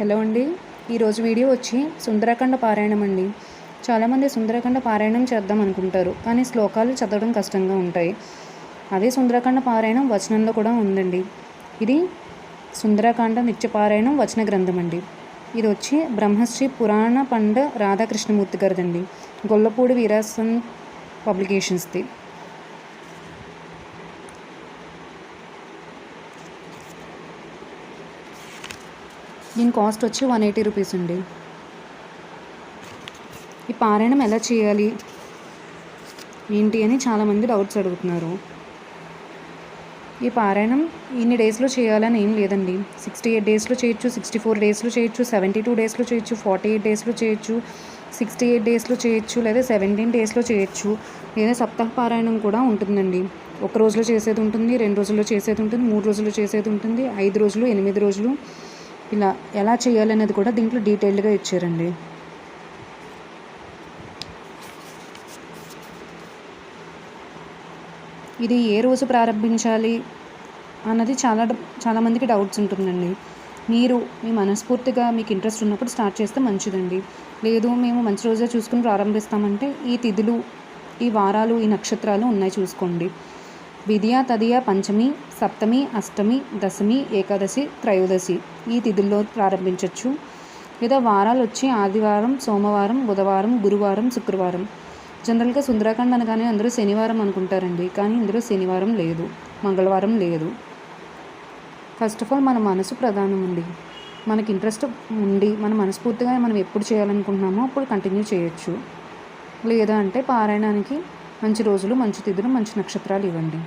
Hello అండి. ఈరోజు video వచ్చి సుందరకాండ పారాయణం అండి. చాలామంది సుందరకాండ పారాయణం చేద్దాం అనుకుంటారు కానీ శ్లోకాలు చదవడం కష్టంగా ఉంటాయి. అదే సుందరకాండ పారాయణం వచనంలో కూడా ఉందండి. ఇది సుందరకాండ నిత్య పారాయణం వచన గ్రంథం అండి. ఇది వచ్చి బ్రహ్మశ్రీ పురాణ పండ రాధాకృష్ణమూర్తి గారిదండి. గొల్లపూడి వీరాసన్ పబ్లికేషన్స్ది. దీని కాస్ట్ వచ్చి వన్ ఎయిటీ రూపీస్ అండి. ఈ పారాయణం ఎలా చేయాలి? ఏంటి అని చాలామంది డౌట్స్ అడుగుతున్నారు. ఈ పారాయణం ఇన్ని డేస్లో చేయాలని ఏం లేదండి. సిక్స్టీ ఎయిట్ డేస్లో చేయొచ్చు సిక్స్టీ ఫోర్ డేస్లో చేయొచ్చు సెవెంటీ టూ డేస్లో చేయొచ్చు ఫార్టీ ఎయిట్ డేస్లో చేయొచ్చు సిక్స్టీ ఎయిట్ డేస్లో చేయొచ్చు లేదా సెవెంటీన్ డేస్లో చేయొచ్చు. లేదా సప్తాహ పారాయణం కూడా ఉంటుందండి. ఒక రోజులో చేసేది ఉంటుంది రెండు రోజుల్లో చేసేది ఉంటుంది మూడు రోజుల్లో చేసేది ఉంటుంది ఐదు రోజులు ఎనిమిది రోజులు ఇలా ఎలా చేయాలనేది కూడా దీంట్లో డీటెయిల్డ్గా ఇచ్చారండి. ఇది ఏ రోజు ప్రారంభించాలి అన్నది చాలా చాలామందికి డౌట్స్ ఉంటుందండి. మీరు మీ మనస్ఫూర్తిగా మీకు ఇంట్రెస్ట్ ఉన్నప్పుడు స్టార్ట్ చేస్తే మంచిదండి. లేదు మేము మంచి రోజే చూసుకుని ప్రారంభిస్తామంటే ఈ తిథులు ఈ వారాలు ఈ నక్షత్రాలు ఉన్నాయి చూసుకోండి. విద్య తదియ పంచమి సప్తమి అష్టమి దశమి ఏకాదశి త్రయోదశి ఈ తిథుల్లో ప్రారంభించవచ్చు లేదా వారాలు వచ్చి ఆదివారం సోమవారం బుధవారం గురువారం శుక్రవారం. జనరల్గా సుందరాఖండ్ అనగానే అందరూ శనివారం అనుకుంటారండి. కానీ ఇందులో శనివారం లేదు మంగళవారం లేదు. ఫస్ట్ ఆఫ్ ఆల్ మన మనసు ప్రధానం అండి. మనకి ఇంట్రెస్ట్ ఉండి మన మనస్ఫూర్తిగా మనం ఎప్పుడు చేయాలనుకుంటున్నామో అప్పుడు కంటిన్యూ చేయొచ్చు. లేదా అంటే పారాయణానికి మంచి రోజులు మంచి తిథులు మంచి నక్షత్రాలు ఇవ్వండి.